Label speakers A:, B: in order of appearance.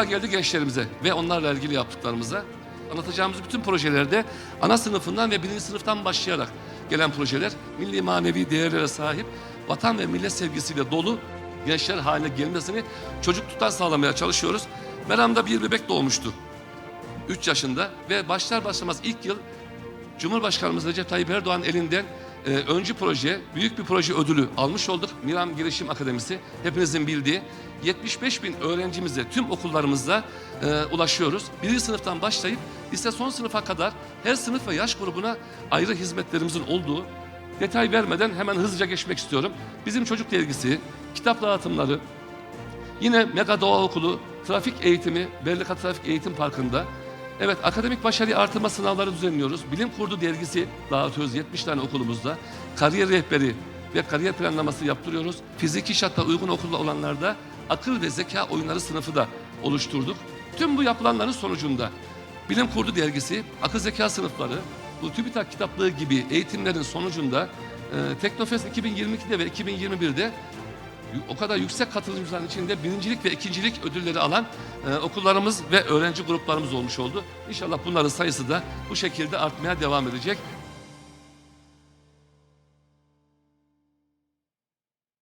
A: Sıra geldi gençlerimize ve onlarla ilgili yaptıklarımıza. Anlatacağımız bütün projelerde ana sınıfından ve birinci sınıftan başlayarak gelen projeler milli manevi değerlere sahip, vatan ve millet sevgisiyle dolu gençler haline gelmesini çocukluktan sağlamaya çalışıyoruz. Meram'da bir bebek doğmuştu. 3 yaşında ve başlar başlamaz ilk yıl Cumhurbaşkanımız Recep Tayyip Erdoğan elinden e, öncü proje, büyük bir proje ödülü almış olduk. Miram Girişim Akademisi hepinizin bildiği 75 bin öğrencimize tüm okullarımızda e, ulaşıyoruz. Birinci sınıftan başlayıp lise son sınıfa kadar her sınıf ve yaş grubuna ayrı hizmetlerimizin olduğu detay vermeden hemen hızlıca geçmek istiyorum. Bizim çocuk dergisi, kitap dağıtımları, Yine Mega Doğa Okulu trafik eğitimi Berlika Trafik Eğitim Parkı'nda. Evet akademik başarıyı artırma sınavları düzenliyoruz. Bilim Kurdu dergisi dağıtıyoruz 70 tane okulumuzda. Kariyer rehberi ve kariyer planlaması yaptırıyoruz. Fiziki şartla uygun okulda olanlarda akıl ve zeka oyunları sınıfı da oluşturduk. Tüm bu yapılanların sonucunda Bilim Kurdu dergisi, akıl zeka sınıfları, bu TÜBİTAK kitaplığı gibi eğitimlerin sonucunda e, Teknofest 2022'de ve 2021'de o kadar yüksek katılımcıların içinde birincilik ve ikincilik ödülleri alan e, okullarımız ve öğrenci gruplarımız olmuş oldu. İnşallah bunların sayısı da bu şekilde artmaya devam edecek.